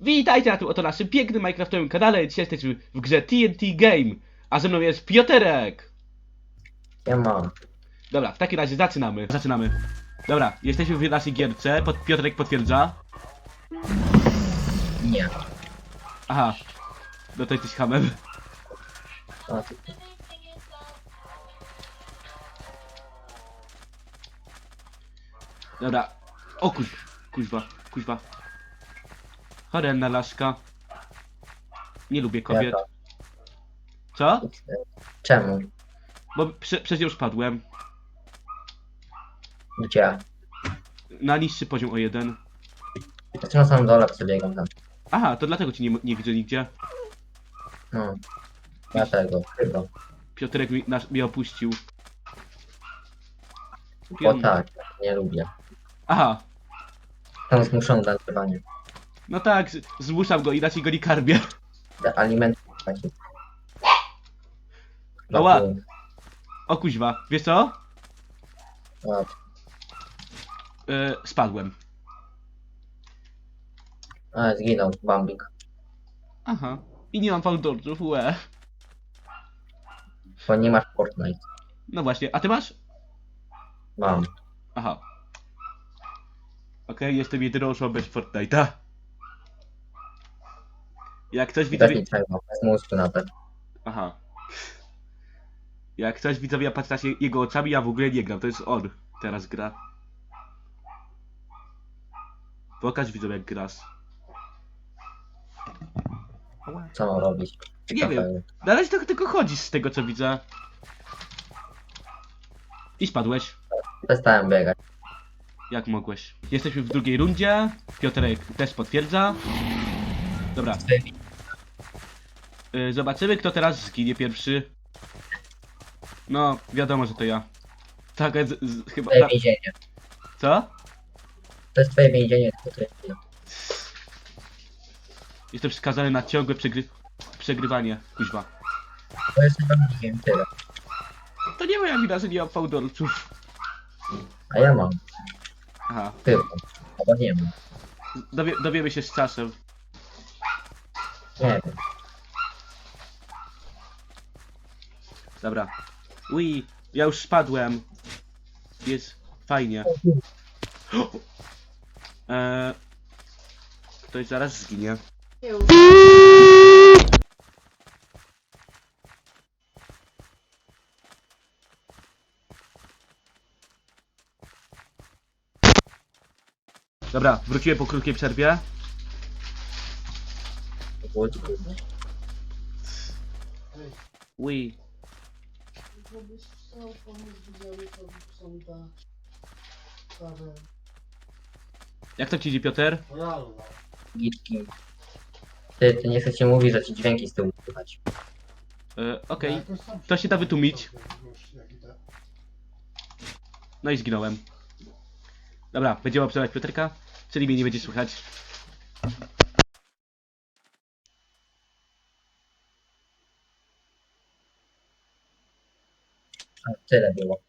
Witajcie na tym oto naszym pięknym Minecraftowym kanale. Dzisiaj jesteśmy w grze TNT Game, a ze mną jest Pioterek. Ja mam. Dobra, w takim razie zaczynamy. Zaczynamy. Dobra, jesteśmy w naszej gierce. Pod, Piotrek potwierdza. Nie. Aha. No to jesteś hamem. A, ty- Dobra. O kuź, kuźwa, kuźwa. Chorenna laszka. Nie lubię kobiet. jaka? Co? Czemu? Bo prze, przez nią spadłem. Gdzie? Na niższy poziom o jeden. Znaczy na samym dole przebiegam tam. Aha, to dlatego cię nie, nie widzę nigdzie. No. Dlatego, chyba. Piotrek mi, nasz, mnie opuścił. Bo Pion. tak, nie lubię. Aha, Tam zmuszą do nagrywania. No tak, z- zmuszam go, inaczej go nie karmię. Do alimentów taki. Ała. O kuźwa, wiesz co? O, Yy, spadłem. a, zginął Bambik. Aha. I nie mam fałdorców, łe. Bo nie masz Fortnite. No właśnie, a ty masz? Mam. Aha. Okej, jestem jedyną osobą bez Fortnite'a. Jak ktoś Też widzowie... trzeba, bez mózgu nawet. Aha. Jak ktoś widzowie patrzy na się jego oczami, ja w ogóle nie gram, to jest on teraz gra. Pokaż widzowie jak grasz. Co mam robić? Nie wiem. Na razie to tylko chodzisz z tego co widzę. I spadłeś. Przestałem biegać. Jak mogłeś? Jesteśmy w drugiej rundzie. Piotrek też potwierdza. Dobra. Y, Zobaczymy kto teraz zginie pierwszy. No, wiadomo, że to ja. Tak, z, z, chyba. Twoje Ta, więzienie. co? To jest twoje więzienie, tylko to jest Jestem skazany na ciągłe przegry... przegrywanie, kuźwa. To jest bandikiem, tyle. To nie moja wina, że nie mam fałdolców. A ja mam. Aha. Tylko. Albo nie mam. Dowie, dowiemy się z czasem. Nie wiem. Dobra. Ui, ja już spadłem. Jest fajnie. Eee, ktoś zaraz zginie. Dobra, wróciłem po krótkiej przerwie. Ui. Żebyś chciał pomóc widzowie, to są te sprawy Jak to ci idzie, Piotr? gitki. Ty, ty nie chcecie mówić, że ci dźwięki z tyłu słychać. E, Okej, Ja jakoś sam to się da wytłumić. Już jak idę. No i zginąłem. Dobra, będziemy obserwować Piotrka, czyli mnie nie będzie słychać. Tyle było.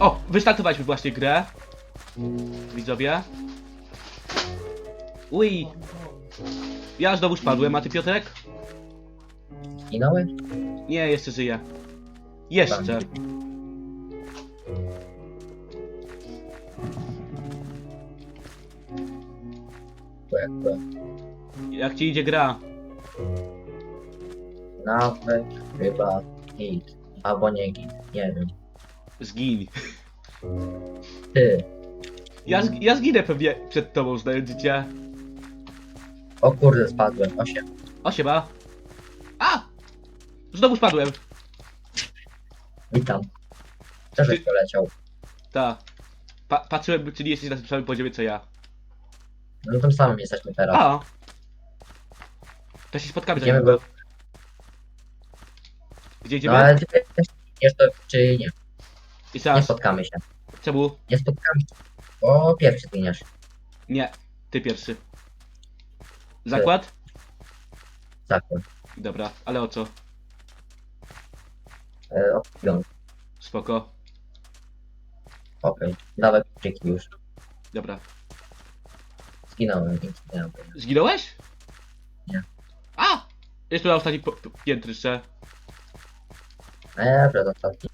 O, wystartowaliśmy właśnie grę. Widzowie. Ui, ja znowu spadłem, a ty Piotrek? Zginąłeś? Nie, jeszcze żyję. Jeszcze. Łe, łe. Jak ci idzie gra? Nawet chyba git. Albo nie git. Nie wiem. Zgiń. Ty. Ja, zg- ja zginę pewnie przed tobą, znając cię. O kurde, spadłem. Osiem. O, siema. A! Znowu spadłem. Witam. Co żeś Ty- poleciał? Ta. Pa patrzyłem, czy nie jesteś na tym samym poziomie co ja. No tym samym jesteśmy teraz. A! To się spotkamy za Idziemy niedługo. Gdzie No idziemy? ale ty też wiesz to, czy nie. I Nie teraz, spotkamy się. czemu? Nie spotkamy się. O, pierwszy zginiesz. Nie, ty pierwszy. Zakład? Zakład. Dobra, ale o co? E, o, piąt. Spoko. Okej. Dawaj kluczyki już. Dobra. Zginąłem, dzięki temu. Zginąłeś? Nie. A! Jest tu na ostatnim po- po- piętrze. Eee, przed ostatni.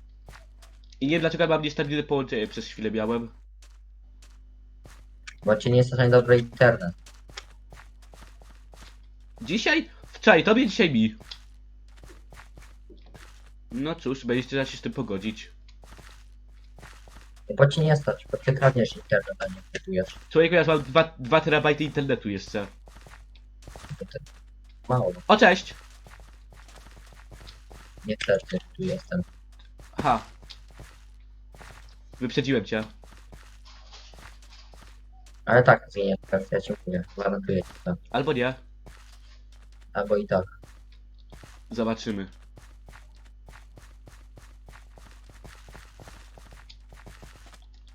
I nie wiem dlaczego mam niestabilne połączenie przez chwilę miałem. Bo ci nie jest na dobry internet. Dzisiaj? Wczoraj, tobie dzisiaj mi. No cóż, będziecie trzeba się z tym pogodzić. Bo ci nie stać, bo ty kradniesz internet, a nie kupujesz. Człowieku, ja mam 2, 2 terabajty internetu jeszcze. To ty. Mało, O, cześć! Nie że tu jestem. Aha. Wyprzedziłem cię. Ale tak, tak, ja ci mówię, gwarantuję ci to. Albo nie. Albo i tak. Zobaczymy.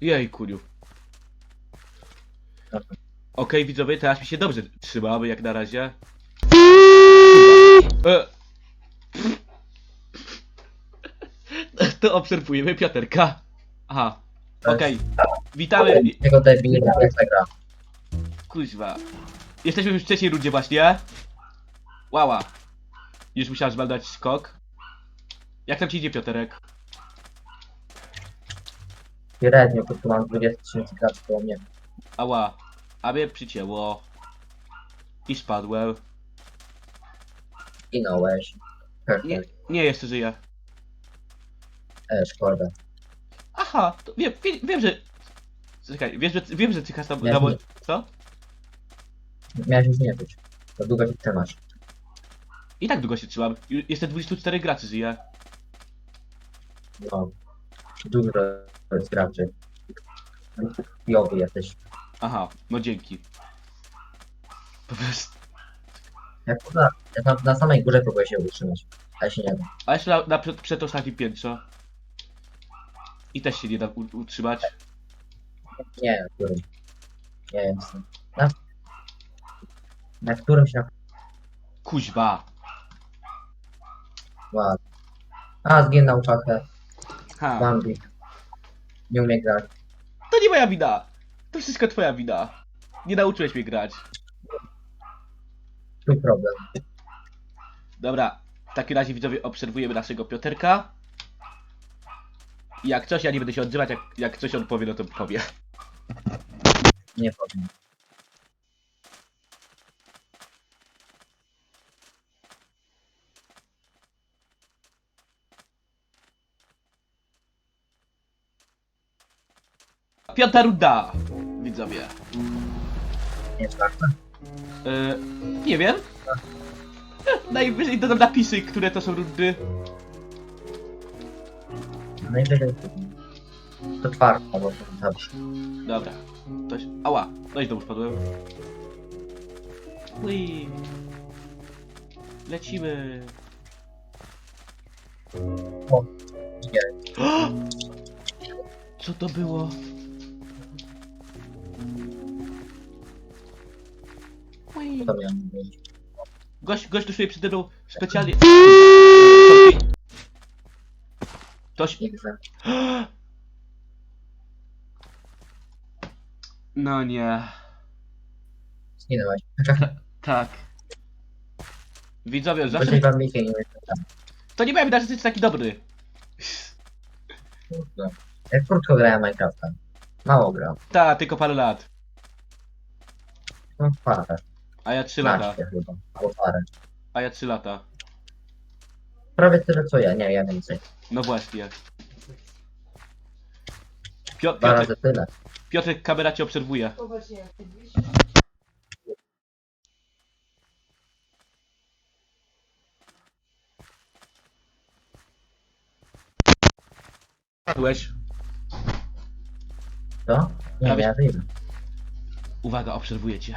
Jej, kuriu. Dobra. Okej, widzowie, teraz mi się dobrze trzymamy, jak na razie. E. To obserwujemy Pioterka. Aha. Okej. Witamy. Tego debila, jak zagra. Kuźwa. Jesteśmy już w trzeciej rundzie właśnie. Łała. Już musiałem zbadać skok. Jak tam ci idzie Pioterek? Średnio, bo tu mam 20 tysięcy graczy koło mnie. Ała. A mnie przycięło. I spadłem. Zginąłeś. Nie, Perfekt. nie jeszcze żyję. E, szkoda. Aha, to wiem, wiem, wiem że... Czekaj, wiem, że, wiem, że cykasz tam Ja na nie. Co? Miałeś już nie być. To długo się trzymasz. I tak długo się trzymam. Ju- Jeszcze 24 graczy żyje. No. Dużo jest graczy. Jowy jesteś. Aha, no dzięki. Po prostu. Jak na, jak na, na samej górze próbuję się utrzymać. Ale się nie da. A jeszcze na, na przed, przedostatnim piętrze. I też się nie da u, utrzymać. Nie, na którym. Nie jestem. Na, na którym się Kuźwa. ładnie. A, zginął czachę. Ha. Bambi. Nie umie grać. To nie moja wina. To wszystko twoja wina. Nie nauczyłeś mnie grać. Tu problem. Dobra, w takim razie widzowie obserwujemy naszego Pioterka. Jak coś, ja nie będę się odzywać, jak, jak coś on powie, no to powie. Nie powiem. Piąta runda, widzowie. Nie ważne. E, nie wiem. E, Najwyżej dodam napisy, które to są rundy. Najwyżej to czwarta, bo to dobrze. Dobra. Ktoś... Ała, no i znowu spadłem. Ui. Lecimy. Nie. Co to było? Ui. To miałem mówić. Gość, gość tu sobie przede mną specjalnie... Ktoś... No nie. Zginąłeś. Tak. Widzowie, zawsze... Wam Mickey nie wiem. To nie miałem wydać, że jesteś taki dobry. Kurde. Jak krótko grałem Minecrafta. Mało gram. Ta, tylko parę lat. No parę. A ja trzy lata. 13 chyba. Albo parę. A ja trzy lata. Prawie tyle co ja, nie, ja więcej. No właśnie. Pio Dwa Piotrek, razy tyle. Piotrek, kamera cię obserwuje. Jak. Padłeś. Co? Nie, Prawie- ja wiem. Uwaga, obserwuję cię.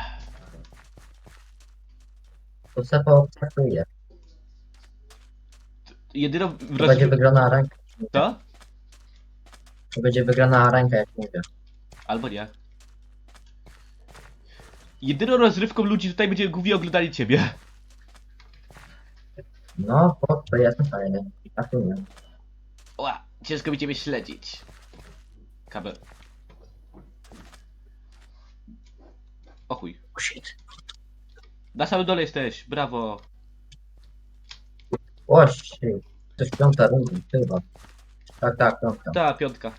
To se poobserwuję. Jedyną To będzie wygrana ręka. Co? To będzie wygrana ręka, jak mówię. Albo nie. Jedyną rozrywką ludzi tutaj będzie głównie oglądali ciebie. No, bo to jestem fajny. A tu nie. Ła, ciężko mi ciebie śledzić. Kabel. O chuj. Shit. Na samym dole jesteś, brawo. O shit. To jest piąta runda, chyba. Tak, tak, piąta. Ta, piątka.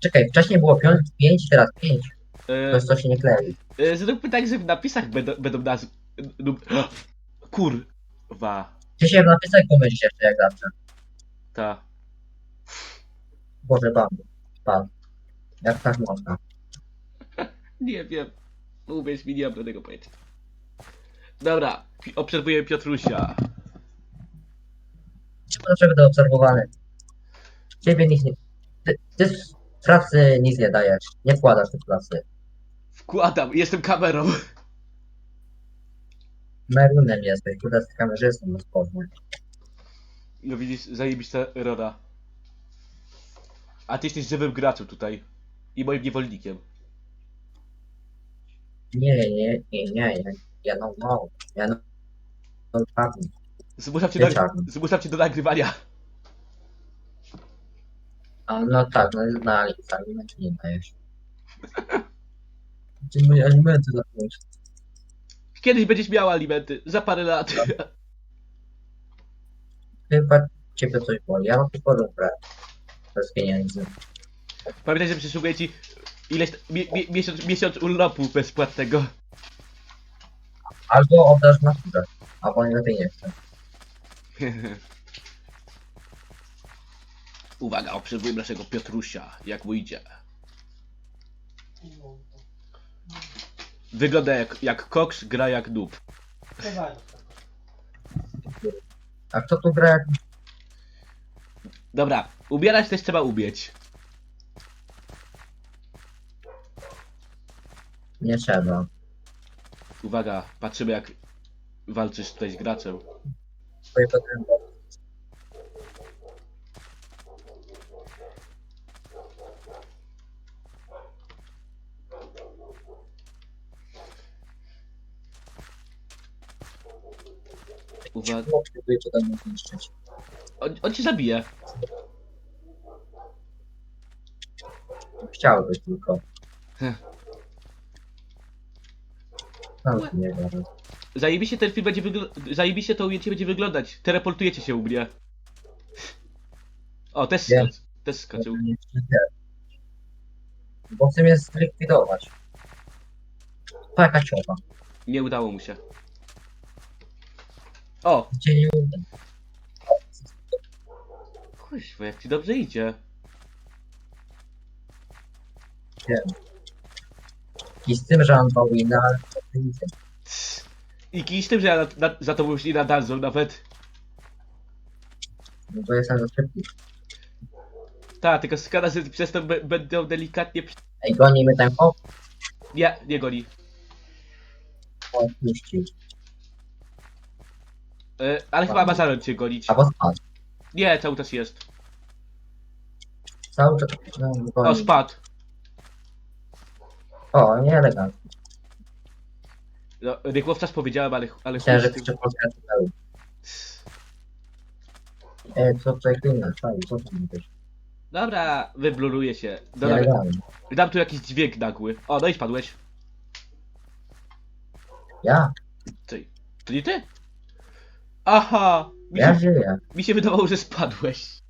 Czekaj, wcześniej było piąt, pięć, teraz pięć. To E, jest to się nie klei. e, zróbmy tak, że w napisach będą, będą nazwy... Kurwa. Ty się w napisach pomylisz jeszcze jak zawsze. Ta. Boże, pan. Pan. Jak tak można? Nie wiem. Uwierz mi, nie mam żadnego pojęcia. Dobra, obserwuję Piotrusia. Zawsze będę obserwowany? Ciebie nic nie... Ty, ty z pracy nic nie dajesz. Nie wkładasz do pracy. Wkładam, jestem kamerą. Merunem jesteś, kurde, z kamerzystą na spodnie. No widzisz, zajebista roda. A ty jesteś żywym graczem tutaj. I moim niewolnikiem. Nie, nie, nie, nie, ja, ja no, no, ja no, no, czarny, Zmuszam cię, do, zmuszam cię do nagrywania. A no tak, no na alimenty nie dajesz. Gdzie moje alimenty zacząć? Kiedyś będziesz miał alimenty. Za parę lat. Chyba ciebie coś boli, ja mam tylko dobrze. Bez pieniędzy. Pamiętaj, że przysługuje ci ileś mi, mi, miesiąc, miesiąc urlopu bezpłatnego. Albo oddasz na górę, albo nie lepiej nie chcę. Uwaga, obserwuję naszego Piotrusia, jak mu idzie. No, Wygląda jak, jak koks, gra jak dawaj. A kto tu gra jak Dobra, ubierać też trzeba umieć. nie trzeba? Uwaga, patrzymy jak walczysz tutaj z graczem. Twoje. Uwaga, Próbuję to tam zniszczyć. on, on cię zabije. Chciałbyś tylko. Heh. No, nie wiem. Zajebiście ten film będzie wyglądać. Zajebiście to ujęcie będzie wyglądać. Teleportujecie się u mnie. O, też Wiem. skacz. Też skoczył. Bo chcę mnie zlikwidować. To jaka ciopa. Nie udało mu się. O! Gdzie nie uda. Kuźwa, jak ci dobrze idzie. I z tym, że on powinna, I kij z tym, że ja na, na, za to już nie nadadzą nawet. No to za szybki. Tak, tylko skada, że przez to b- będą delikatnie. przy- Ej, goni mnie ten hop, Nie, nie goni. odpuścił. E, ale chyba ma zamiar cię gonić. Albo spadł. Nie, cały czas jest. Cały czas, no, O, goni. spadł. O, nie elegancko. No, Rykłowczas powiedziałem, ale, ale Myślałem, że chuj z tym. jeszcze Polska to Ej, co jak inna, co, co to mówisz? Dobra, wybluruje się. Dodam, Nielegalnie. dam tu jakiś dźwięk nagły. O, no i spadłeś. Ja? Ty. To nie ty? Aha! Mi Ja się, żyję. mi się wydawało, że spadłeś.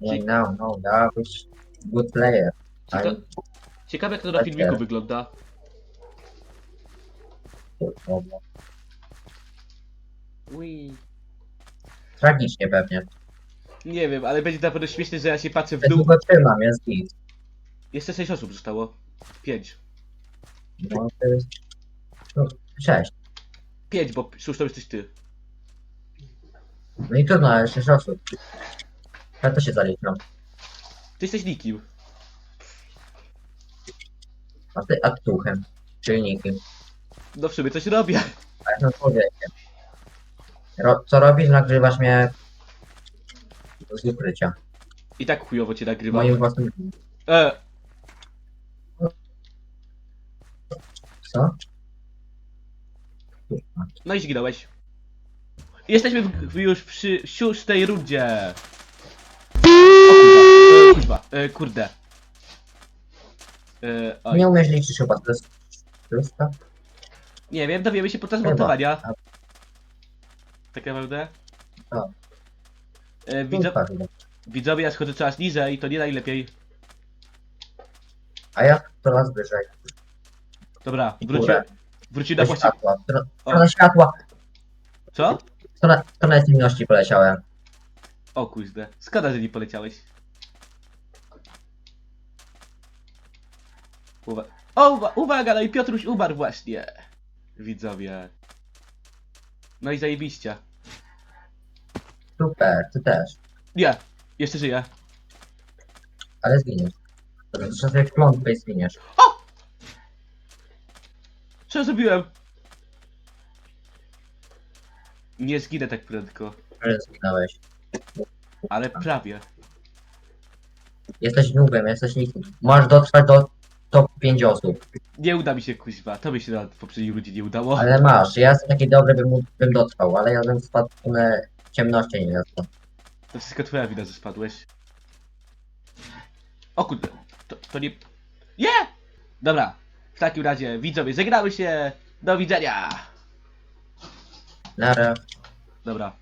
Nie, no, no, ja być good player. Cieka Ale ciekawe jak to na Tak, filmiku tak. wygląda. Dobra. Ui. Tragicznie pewnie. Nie wiem, ale będzie na pewno śmieszne, że ja się patrzę w Ja dół. długo trzymam, jest git. Jeszcze 6 osób zostało. 5. No, to jest... No, sześć. 5, bo szóstą jesteś ty. No i trudno, ale sześć osób. Ja to się zaliczam. Ty jesteś nikim. A ty aktuchem. Czyli nikim. No w sumie coś robię. Jestem człowiekiem. Ro co robisz? Nagrywasz mnie z ukrycia. I tak chujowo cię W nagrywam. moim własnym... E, Co? no i zginąłeś. Jesteśmy w, w już przy szóstej rundzie. O kurwa, e, kurwa, e, kurde. E, oj. Nie umiesz liczyć chyba, to jest szóstka? Nie wiem, dowiemy się podczas Chyba. montowania. Tak naprawdę? Tak. E, widzo Szóstka chyba. widzowie, ja schodzę coraz niżej, to nie najlepiej. A ja coraz wyżej. Dobra, I wróci, górę. wróci Do na właściwe... światła. Stro- Stronę światła. Co? Stronę, stronę ciemności poleciałem. O kuźde, szkoda, że nie poleciałeś. Uwa o, uwa uwaga, no i Piotruś umarł właśnie. Widzowie. No i zajebiście. Super, ty też. Nie, jeszcze żyję. Ale zginiesz. Trzeba sobie klątwę i zginiesz. Co ja zrobiłem? Nie zginę tak prędko, Ale zginąłeś. ale prawie. Jesteś nubem, jesteś nikim. Możesz dotrwać do top 5 osób. Nie uda mi się kuźwa, to by się na poprzedniej rundzie nie udało. Ale masz, ja jestem taki dobry, bym, bym dotrwał, ale ja bym spadł w stronę ciemności nie. To wszystko twoja wina, że spadłeś. O kurde, to, to nie... Nie! Dobra, w takim razie widzowie, żegnamy się, do widzenia! Nara. Dobra.